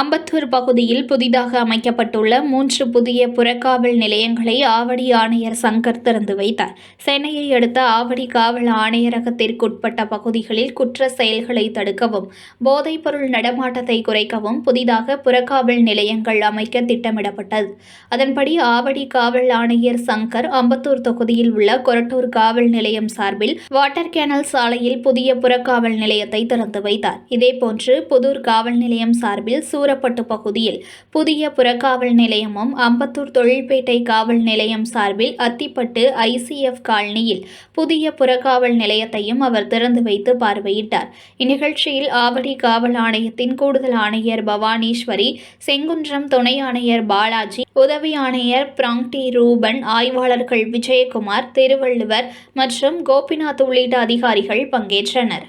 அம்பத்தூர் பகுதியில் புதிதாக அமைக்கப்பட்டுள்ள மூன்று புதிய புறக்காவல் நிலையங்களை ஆவடி ஆணையர் சங்கர் திறந்து வைத்தார். சென்னையை அடுத்த ஆவடி காவல் ஆணையரகத்திற்குட்பட்ட பகுதிகளில் குற்ற செயல்களை தடுக்கவும் போதைப்பொருள் நடமாட்டத்தை குறைக்கவும் புதிதாக புறக்காவல் நிலையங்கள் அமைக்க திட்டமிடப்பட்டது. அதன்படி ஆவடி காவல் ஆணையர் சங்கர் அம்பத்தூர் தொகுதியில் உள்ள கொரட்டூர் காவல் நிலையம் சார்பில் வாட்டர் கேனல் சாலையில் புதிய புறக்காவல் நிலையத்தை திறந்து வைத்தார். இதேபோன்று புதூர் காவல் நிலையம் சார்பில் சூரப்பட்டு பகுதியில் புதிய புறக்காவல் நிலையமும் அம்பத்தூர் தொழில்பேட்டை காவல் நிலையம் சார்பில் அத்திப்பட்டு ஐசிஎஃப் காலனியில் புதிய புறக்காவல் நிலையத்தையும் அவர் திறந்து வைத்து பார்வையிட்டார். இந்நிகழ்ச்சியில் ஆவடி காவல் ஆணையத்தின் கூடுதல் ஆணையர் பவானீஸ்வரி செங்குன்றம் துணை ஆணையர் பாலாஜி உதவி ஆணையர் பிராங்டி ரூபன் ஆய்வாளர்கள் விஜயகுமார் திருவள்ளுவர் மற்றும் கோபிநாத் உள்ளிட்ட அதிகாரிகள் பங்கேற்றனர்.